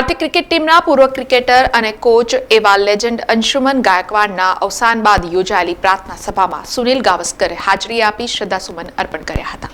ભારતીય ક્રિકેટ ટીમના પૂર્વ ક્રિકેટર અને કોચ એવા લેજન્ડ અંશુમન ગાયકવાડના અવસાન બાદ યોજાયેલી પ્રાર્થના સભામાં સુનિલ ગાવસ્કરે હાજરી આપી શ્રદ્ધાસુમન અર્પણ કર્યા હતા.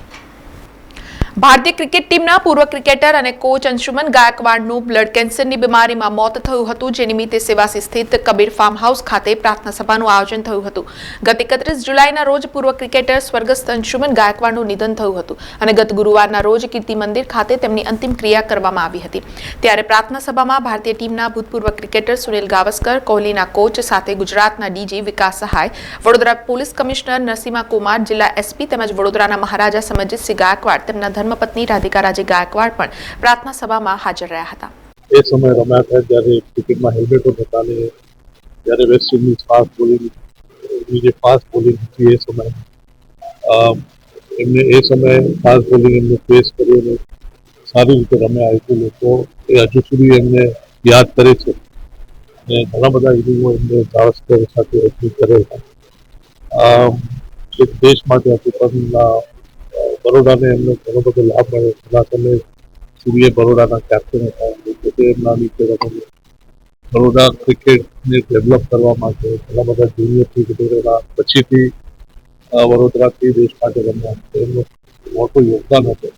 ભારતીય ક્રિકેટ ટીમના પૂર્વ ક્રિકેટર અને કોચ અંશુમન ગાયકવાડનું બ્લડ કેન્સરની બીમારીમાં મોત થયું હતું, જે નિમિત્તે સેવાસી સ્થિત કબીર ફાર્મ હાઉસ ખાતે પ્રાર્થના સભાનું આયોજન થયું હતું. ગત એકત્રીસ જુલાઈના રોજ પૂર્વ ક્રિકેટર સ્વર્ગસ્થ અંશુમન ગાયકવાડનું નિધન થયું હતું અને ગત ગુરુવારના રોજ કીર્તિ મંદિર ખાતે તેમની અંતિમ ક્રિયા કરવામાં આવી હતી. ત્યારે પ્રાર્થના સભામાં ભારતીય ટીમના ભૂતપૂર્વ ક્રિકેટર સુનિલ ગાવસ્કર, કોહલીના કોચ સાથે ગુજરાતના DG Vikas Sahay, Vadodara police commissioner Narasimha Kumar, જિલ્લા એસપી તેમજ વડોદરાના મહારાજા સમજીતસિંહ ગાયકવાડ તેમના ધર્મપત્ની રાધિકા રાજે ગાયકવાડ પણ પ્રાર્થના સભામાં હાજર રહ્યા હતા. એ સમય રમ્યા હતા જ્યારે ક્રિકેટમાં હેલ્મેટો હતા ને જ્યારે વેસ્ટ ઇન્ડિઝ ફાસ્ટ બોલિંગ જે ફાસ્ટ બોલિંગ હતી એ સમય એમને એ સમયે ફાસ્ટ બોલિંગ એમને ફેસ કરી અને સારી રીતે રમ્યા એટલું લોકો એ હજુ સુધી એમને યાદ કરે છે. અને ઘણા બધા ઇનિંગો એમને ગાવસ્કર સાથે રજૂ કરેલા દેશ માટે હતું પણ બરોડાને એમને ઘણો બધો લાભ મળ્યો. ઘણા સમય સૂર્ય બરોડાના કેપ્ટન હતા. પોતે એમના નીચે રમેલું બરોડા ક્રિકેટને ડેવલપ કરવા માટે ઘણા બધા જુનિયર ક્રિકેટરોના પછીથી વડોદરાથી દેશ માટે રમ્યા. એમનું મોટું યોગદાન હતું.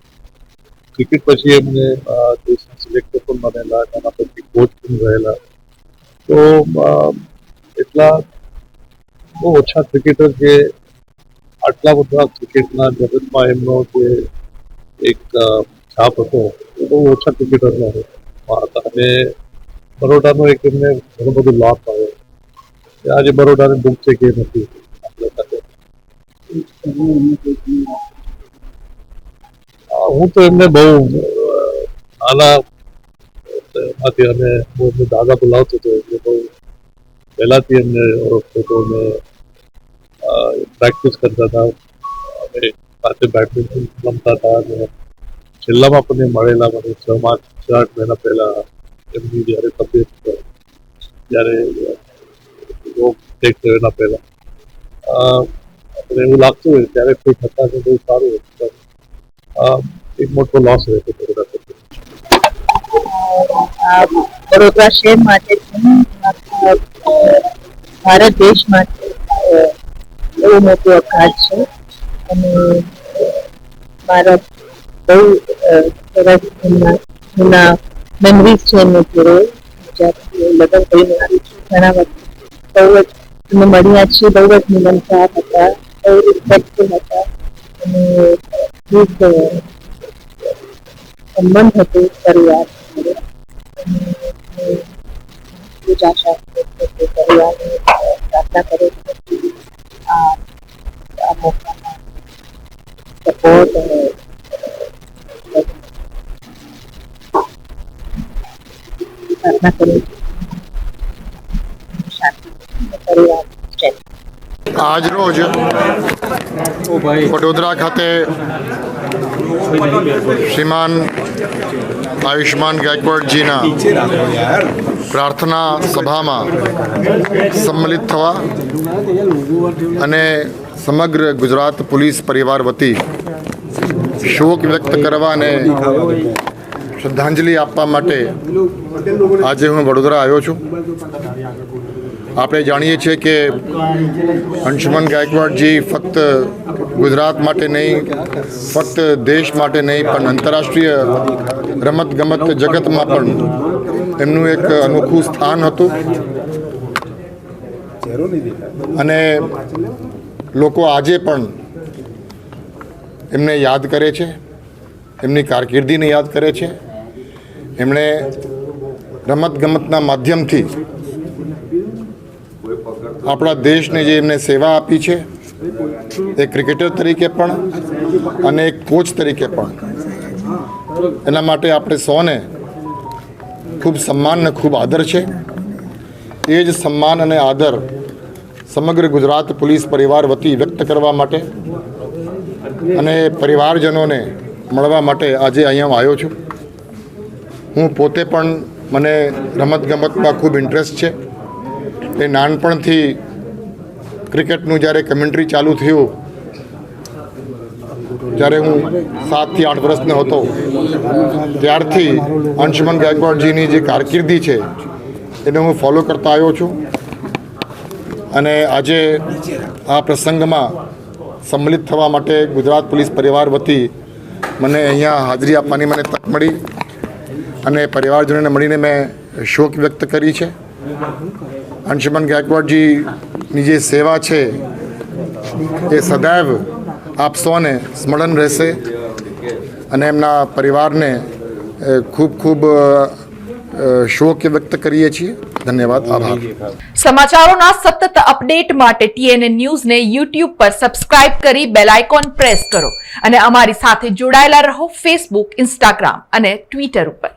ક્રિકેટ પછી એમને દેશના સિલેક્ટર પણ બનેલા, એના પછી કોચ પણ રહેલા. તો એટલા બહુ ઓછા ક્રિકેટર જે આટલા બધા ક્રિકેટના જગતમાં એમનો જે એક છાપ હતો, એ બહુ ઓછા ક્રિકેટરનો હતા. અને બરોડાનો એક એમને ઘણો બધો લાભ આવ્યો આજે બરોડાને દુઃખ છે કે નથી. હું તો એમને બહુ નાના માંથી અને હું એમને દાદા બોલાવતો હતો. એટલે બહુ પહેલાથી એમને ઓળખતો હતો અને પ્રેક્ટિસ કરતા હતા અમે સાથે બેડમિન્ટન રમતા હતા અને છેલ્લામાં પણ મળેલા મને છ માસ છ આઠ મહિના પહેલા એમની જ્યારે તબિયત જ્યારે રોગ ટેક થયો એના પહેલા અ, એવું લાગતું હોય ત્યારે ફિટ હતા તો બહુ સારું હતું એક મોટો લોસ રહેતો બરોડા. આ શહેર માટે ભારત દેશ માટે બહુ મોટો અપઘાત છે. અને મારા બહુ સરસ જૂના મેમરીઝ છે એમને જોડે. જ્યાંથી લગ્ન કરીને આવી છું. ઘણા વખત બહુ જ અમે મળ્યા છીએ બહુ જ મિલનસાર હતા. બહુ રિસ્પેક્ટફુલ હતા. અને ખૂબ સંબંધ હતો પરિવાર ખૂબ જ આશા પરિવારને પ્રાર્થના કરે છે કે આ આ મોકામાં સપોર્ટ અને પ્રાર્થના કરું આજરોજ વડોદરા ખાતે શ્રીમાન આયુષ્માન ગાયકવાડજીના પ્રાર્થના સભામાં સંમલિત થવા અને સમગ્ર ગુજરાત પોલીસ પરિવાર વતી શોક વ્યક્ત કરવા અને શ્રદ્ધાંજલિ આપવા માટે આજે હું વડોદરા આવ્યો છું. આપણે જાણીએ છીએ કે અંશુમન ગાયકવાડજી ફક્ત ગુજરાત માટે નહીં, ફક્ત દેશ માટે નહીં, પણ આંતરરાષ્ટ્રીય રમત ગમત જગતમાં પણ એમનું એક અનોખું સ્થાન હતું. અને લોકો આજે પણ એમને યાદ કરે છે, એમની કારકિર્દીને યાદ કરે છે. એમણે રમતગમતના માધ્યમથી આપણા દેશને જે એમને સેવા આપી છે એ ક્રિકેટર તરીકે પણ અને એક કોચ તરીકે પણ. એના માટે આપણે સૌને ખૂબ સન્માન અને ખૂબ આદર છે. એ જ સન્માન અને આદર સમગ્ર ગુજરાત પોલીસ પરિવાર વતી વ્યક્ત કરવા માટે અને પરિવારજનોને મળવા માટે આજે અહીંયા આવ્યો છું. હું પોતે પણ મને રમતગમતમાં ખૂબ ઇન્ટરેસ્ટ છે. એ નાનપણથી ક્રિકેટનું જ્યારે કમેન્ટ્રી ચાલુ થયું, જ્યારે હું સાતથી આઠ વર્ષનો હતો, ત્યારથી અંશુમન ગાયકવાડજીની જે કારકિર્દી છે, એને હું ફોલો કરતા આવ્યો છું. અને આજે આ પ્રસંગમાં સંમલિત થવા માટે ગુજરાત પોલીસ પરિવાર વતી મને અહીંયા હાજરી આપવાની મને તક મળી. અને પરિવારજનોને મળીને મેં શોક વ્યક્ત કરી છે. અંશુમન ગાયકવાડજીની જે સેવા છે, એ સદૈવ આપ સૌને સ્મરણ રહેશે અને એમના પરિવારને ખૂબ ખૂબ શોક વ્યક્ત કરીએ છીએ. ધન્યવાદ, આભાર. સમાચારોના સતત અપડેટ માટે ટીએનએ ન્યૂઝને યુટ્યુબ પર સબસ્ક્રાઇબ કરી બેલ આઇકોન પ્રેસ કરો અને અમારી સાથે જોડાયેલા રહો ફેસબુક, ઇન્સ્ટાગ્રામ અને ટ્વિટર ઉપર.